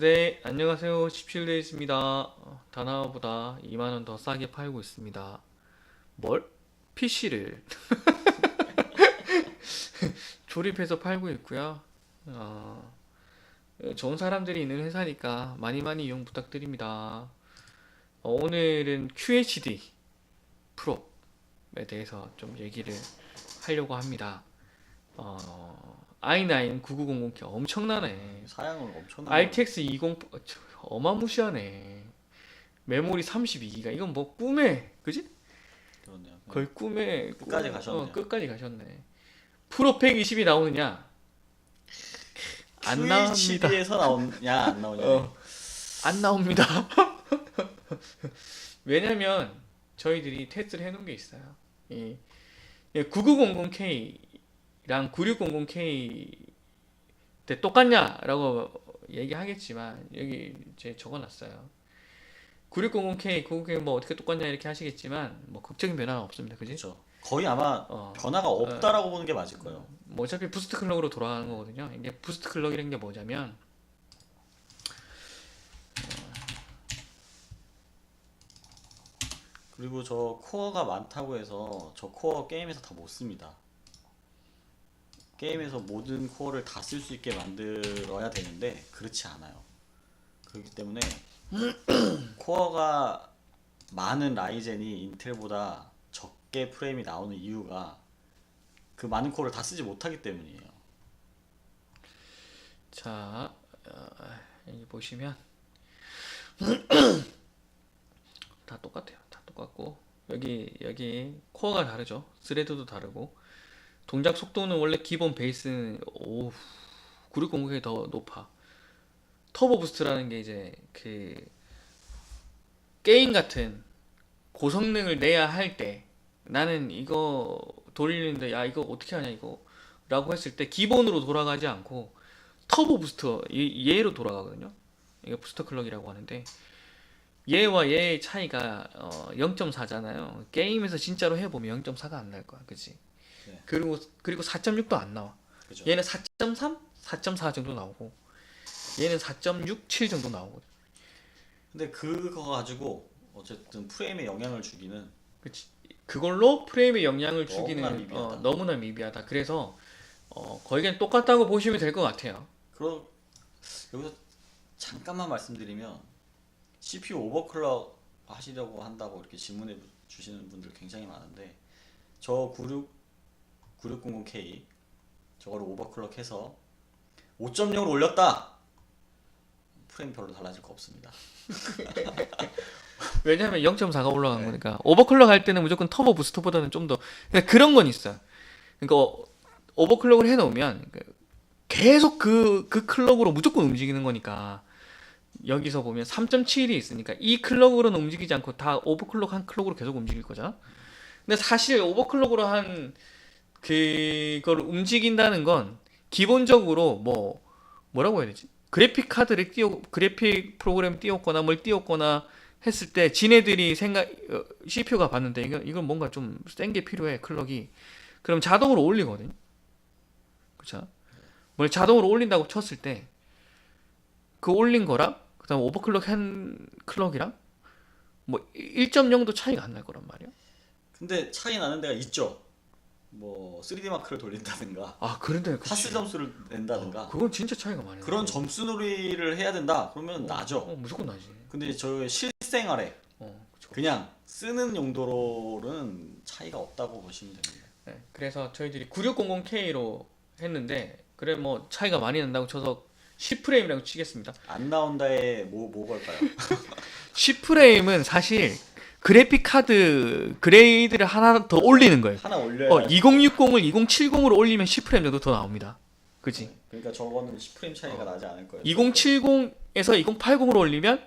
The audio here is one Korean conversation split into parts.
네, 안녕하세요. 17데이스입니다. 어, 다나와보다 2만원 더 싸게 팔고 있습니다. 뭘? PC를. 조립해서 팔고 있고요. 어, 좋은 사람들이 있는 회사니까 많이 많이 이용 부탁드립니다. 어, 오늘은 QHD 프로에 대해서 좀 얘기를 하려고 합니다. 어, i9 9900K 엄청나네. 사양을 엄청나게 RTX 20 어, 저, 어마무시하네. 메모리 32기가 이건 뭐 꿈에 그지? 그러네요. 거의 꿈에 끝까지 꿈- 가셨네요. 어, 끝까지 가셨네. 프로 120이 나오느냐? 안 나옵니다. QHD에서 나오냐 안 나오냐. 어, 안 나옵니다. 왜냐면 저희들이 테스트를 해놓은 게 있어요. 이 9900K 랑 9600K 때 똑같냐라고 얘기하겠지만 여기 이제 적어놨어요. 9600K, 9900K 뭐 어떻게 똑같냐 이렇게 하시겠지만 뭐 극적인 변화는 없습니다. 그지? 그렇죠. 거의 아마 어. 변화가 없다라고 보는 게 맞을 거예요. 뭐 어차피 부스트 클럭으로 돌아가는 거거든요. 이게 부스트 클럭이라는 게 뭐냐면 그리고 저 코어가 많다고 해서 저 코어 게임에서 다 못 씁니다. 게임에서 모든 코어를 다 쓸 수 있게 만들어야 되는데 그렇지 않아요. 그렇기 때문에 코어가 많은 라이젠이 인텔보다 적게 프레임이 나오는 이유가 그 많은 코어를 다 쓰지 못하기 때문이에요. 자, 어, 여기 보시면 다 똑같아요. 다 똑같고 여기 여기 코어가 다르죠. 스레드도 다르고 동작 속도는 원래 기본 베이스는 오 9600이 더 높아. 터보 부스트라는 게 이제 그 게임 같은 고성능을 내야 할 때 나는 이거 돌리는데 야 이거 어떻게 하냐 이거 라고 했을 때 기본으로 돌아가지 않고 터보 부스터 얘- 얘로 돌아가거든요. 이게 부스터 클럭이라고 하는데 얘와 얘의 차이가 어, 0.4잖아요. 게임에서 진짜로 해보면 0.4가 안 날 거야, 그치 네. 그리고 그리고 4.6도 안 나와. 그죠? 얘는 4.3, 4.4 정도 나오고 얘는 4.67 정도 나오고. 근데 그거 가지고 어쨌든 프레임에 영향을 주기는 그치 그걸로 프레임에 영향을 너무나 주기는 미비하다. 어, 너무나 미비하다. 그래서 어, 거의 그냥 똑같다고 보시면 될 것 같아요. 그럼 여기서 잠깐만 말씀드리면 CPU 오버클럭 하시려고 한다고 이렇게 질문해 주시는 분들 굉장히 많은데 저 96 9600K 저거를 오버클럭 해서 5.0으로 올렸다. 프레임 별로 달라질 거 없습니다. 왜냐하면 0.4가 올라간 네. 거니까 오버클럭 할 때는 무조건 터보 부스터보다는 좀 더 그런 건 있어. 그러니까 어- 오버클럭을 해놓으면 그 계속 그 그 클럭으로 무조건 움직이는 거니까 여기서 보면 3.7이 있으니까 이 클럭으로는 움직이지 않고 다 오버클럭 한 클럭으로 계속 움직일 거잖아. 근데 사실 오버클럭으로 한 그걸 움직인다는 건 기본적으로 뭐 뭐라고 해야 되지? 그래픽 카드를 띄워 그래픽 프로그램 띄웠거나 뭘 띄웠거나 했을 때 지네들이 생각 어, CPU가 봤는데 이건 이건 뭔가 좀 센 게 필요해 클럭이 그럼 자동으로 올리거든. 그렇죠? 뭘 자동으로 올린다고 쳤을 때 그 올린 거랑 그다음 오버클럭 한 클럭이랑 뭐 1.0도 차이가 안 날 거란 말이야. 근데 차이 나는 데가 있죠. 뭐 3D 마크를 돌린다든가 아 그런데 파스 점수를 낸다든가 그건 진짜 차이가 많이 나. 그런 점수 놀이를 해야 된다. 그러면 나죠. 어, 무조건 나지. 근데 저 실생활에 어, 그쵸. 그냥 쓰는 용도로는 차이가 없다고 보시면 됩니다. 네, 그래서 저희들이 9600K로 했는데 그래 뭐 차이가 많이 난다고 쳐서 10프레임이라고 치겠습니다. 안 나온다에 뭐, 뭐 걸까요? 10프레임은 사실 그래픽 카드 그레이드를 하나 더 올리는 거예요. 하나 올려야 어, 2060을 2070으로 올리면 10프레임 정도 더 나옵니다. 그지? 그러니까 저거는 10프레임 차이가 나지 않을 거예요. 2070에서 2080으로 올리면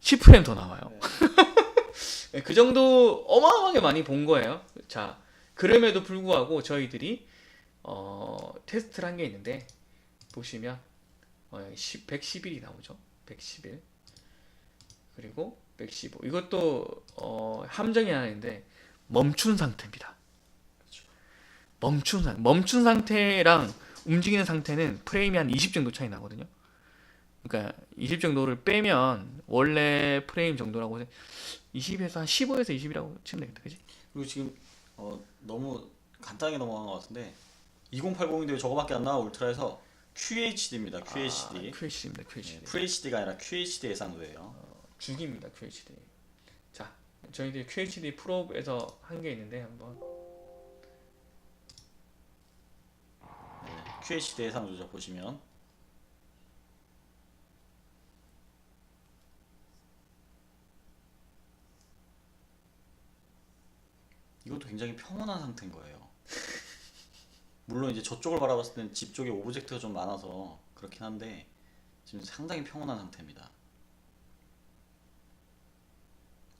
10프레임 더 나와요. 네, 그 정도 어마어마하게 많이 본 거예요. 자, 그럼에도 불구하고 저희들이 어, 테스트를 한 게 있는데 보시면 어, 10, 111이 나오죠. 111 그리고 115 이것도 어, 함정이 하나 있는데 멈춘 상태입니다. 멈춘 상 멈춘 상태랑 움직이는 상태는 프레임이 한 20 정도 차이 나거든요. 그러니까 20 정도를 빼면 원래 프레임 정도라고 해 20에서 한 15에서 20이라고 치면 되겠다, 그지? 그리고 지금 어, 너무 간단하게 넘어간 것 같은데 2080인데 저거밖에 안 나와 울트라에서 QHD입니다. QHD. 아, QHD입니다, QHD. 네, FHD가 아니라 QHD 해상도예요. 죽입니다, QHD. 자, 저희들이 QHD 프로에서 한 게 있는데 한번 네, QHD 해상도죠 보시면 이것도 굉장히 평온한 상태인 거예요. 물론 이제 저쪽을 바라봤을 때는 집 쪽에 오브젝트가 좀 많아서 그렇긴 한데 지금 상당히 평온한 상태입니다.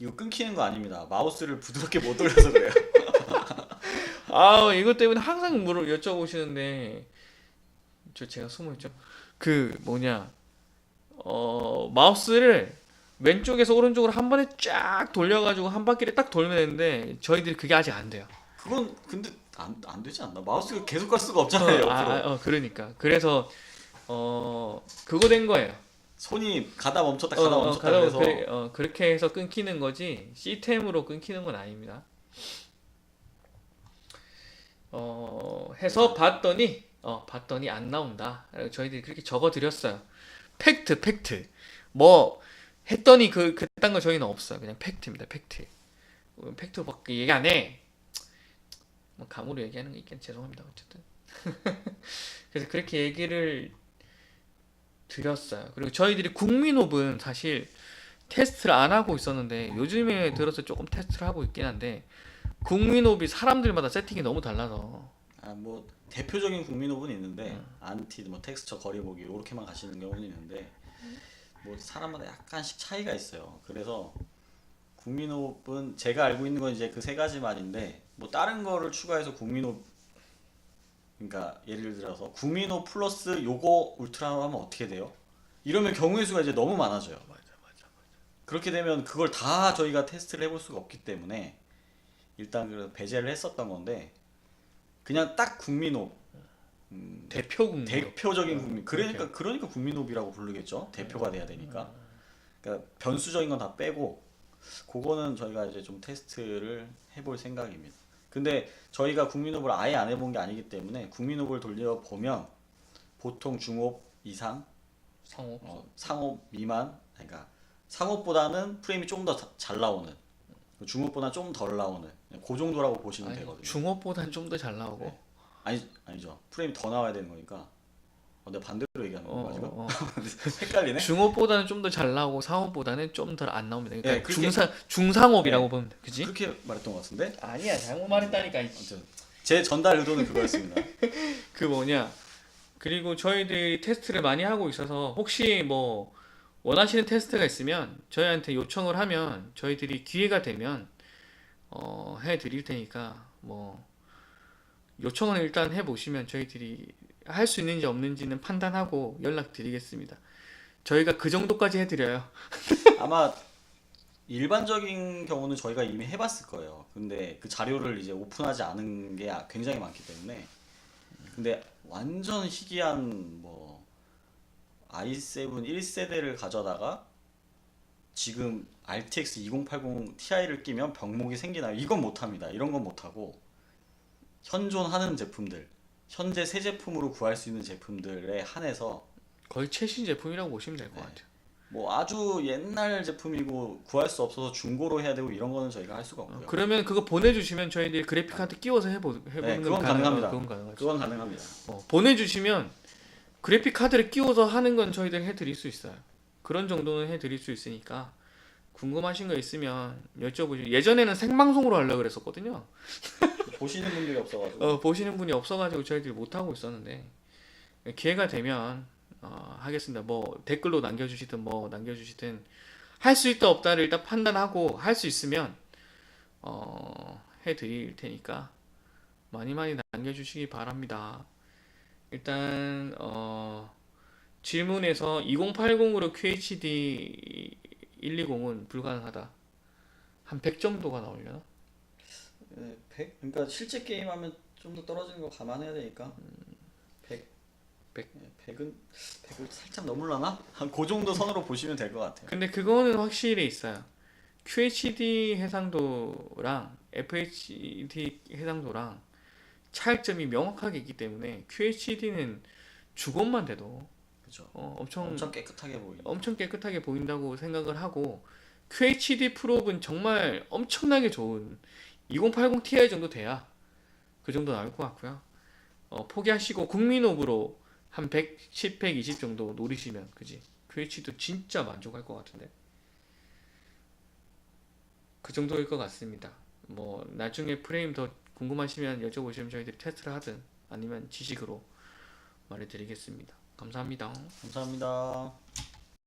이거 끊기는 거 아닙니다. 마우스를 부드럽게 못 돌려서 그래요. 아, 이것 때문에 항상 물어 여쭤보시는데 저 제가 숨어있죠. 그 뭐냐 어 마우스를 왼쪽에서 오른쪽으로 한 번에 쫙 돌려가지고 한 바퀴를 딱 돌면 되는데 저희들이 그게 아직 안 돼요. 그건 근데 안, 안 되지 않나? 마우스가 계속 갈 수가 없잖아요. 아, 옆으로. 아, 어, 그러니까 그래서 어 그거 된 거예요. 손이 가다 멈췄다 어, 가다 어, 멈췄다 가다 그래서 그래, 어, 그렇게 해서 끊기는 거지 시스템으로 끊기는 건 아닙니다. 어 해서 봤더니 어 봤더니 안 나온다. 저희들이 그렇게 적어 드렸어요. 팩트 팩트 뭐 했더니 그 그딴 거 저희는 없어요. 그냥 팩트입니다. 팩트. 어, 팩트밖에 얘기 안 해. 뭐 감으로 얘기하는 거 있긴 죄송합니다. 어쨌든 그래서 그렇게 얘기를 드렸어요. 그리고 저희들이 국민호흡은 사실 테스트를 안 하고 있었는데 요즘에 들어서 조금 테스트를 하고 있긴 한데 국민호흡이 사람들마다 세팅이 너무 달라서 아, 뭐 대표적인 국민호흡은 있는데 음. 안티 뭐 텍스처 거리 보기 이렇게만 가시는 경우는 있는데 뭐 사람마다 약간씩 차이가 있어요. 그래서 국민호흡은 제가 알고 있는 건 이제 그 세 가지 말인데 뭐 다른 거를 추가해서 국민호흡 그러니까 예를 들어서 국민호흡 플러스 요거 울트라로 하면 어떻게 돼요? 이러면 경우의 수가 이제 너무 많아져요. 맞아 맞아 그렇게 되면 그걸 다 저희가 테스트를 해볼 수가 없기 때문에 일단 그 배제를 했었던 건데 그냥 딱 국민호흡 음, 대표 국민호흡 대표적인 국민 그러니까 그렇게. 그러니까 국민호흡이라고 부르겠죠 대표가 돼야 되니까 그러니까 변수적인 건 다 빼고 그거는 저희가 이제 좀 테스트를 해볼 생각입니다 근데 저희가 국민호흡을 아예 안 해본 게 아니기 때문에 국민호흡을 돌려 보면 보통 중호흡 이상 상호 어, 상호흡 미만 그러니까 상호흡보다는 프레임이 좀 더 잘 나오는 중호흡보다 좀 덜 나오는 그 정도라고 보시면 아니, 되거든요. 중호보단 좀더 잘 나오고. 네. 아니 아니죠. 프레임이 더 나와야 되는 거니까 어, 내가 반대로 얘기하는 어, 건가 지금 어, 어. 헷갈리네 중호보다는 좀 더 잘 나오고 상호보다는 좀 덜 안 나옵니다. 그러니까 네, 그렇게- 중상 중상호흡이라고 네. 보면 돼. 그지? 그렇게 말했던 것 같은데 아니야 잘못 말했다니까. 아무튼 제 전달 의도는 그거였습니다 그 뭐냐 그리고 저희들이 테스트를 많이 하고 있어서 혹시 뭐 원하시는 테스트가 있으면 저희한테 요청을 하면 저희들이 기회가 되면 어 해드릴 테니까 뭐 요청을 일단 해보시면 저희들이 할 수 있는지 없는지는 판단하고 연락드리겠습니다. 저희가 그 정도까지 해드려요. 아마 일반적인 경우는 저희가 이미 해봤을 거예요. 근데 그 자료를 이제 오픈하지 않은 게 아- 굉장히 많기 때문에. 근데 완전 희귀한 뭐 i7 1세대를 가져다가 지금 RTX 2080 Ti를 끼면 병목이 생기나요? 이건 못합니다. 이런 건 못하고 현존하는 제품들, 현재 새 제품으로 구할 수 있는 제품들에 한해서 거의 최신 제품이라고 보시면 될 것 네. 같아요. 뭐 아주 옛날 제품이고 구할 수 없어서 중고로 해야 되고 이런 거는 저희가 할 수가 없고요. 그러면 그거 보내주시면 저희들이 그래픽 카드 끼워서 해보 해보는 네, 건 그건 가능- 가능합니다. 그건 가능하죠. 그건 가능합니다. 어, 보내주시면 그래픽 카드를 끼워서 하는 건 저희들 해드릴 수 있어요. 그런 정도는 해드릴 수 있으니까 궁금하신 거 있으면 여쭤보시죠. 예전에는 생방송으로 하려고 그랬었거든요. 보시는 분들이 없어가지고 어, 보시는 분이 없어가지고 저희들이 못 하고 있었는데 기회가 되면 어, 하겠습니다. 뭐 댓글로 남겨주시든 뭐 남겨주시든 할 수 있다 없다를 일단 판단하고 할 수 있으면 어, 해드릴 테니까 많이 많이 남겨주시기 바랍니다. 일단 어, 질문에서 2080으로 QHD 120은 불가능하다. 한 100 정도가 나오려나? 네, 100? 그러니까 실제 게임 하면 좀 더 떨어지는 거 감안해야 되니까 100 100. 100은 100을 살짝 넘을라나? 한 그 정도 선으로 보시면 될 것 같아요. 근데 그거는 확실히 있어요. QHD 해상도랑 FHD 해상도랑 차이점이 명확하게 있기 때문에 QHD는 주것만 돼도 그렇죠. 어, 엄청 엄청 깨끗하게 보이죠. 엄청 깨끗하게 보인다고 생각을 하고 QHD 프로는 정말 엄청나게 좋은 2080 Ti 정도 돼야 그 정도 나올 것 같고요. 어, 포기하시고 국민옵으로 한 110, 120 정도 노리시면 그지? QHD 진짜 만족할 것 같은데. 그 정도일 것 같습니다. 뭐 나중에 프레임 더 궁금하시면 여쭤보시면 저희들이 테스트를 하든 아니면 지식으로 말해드리겠습니다. 감사합니다. 감사합니다.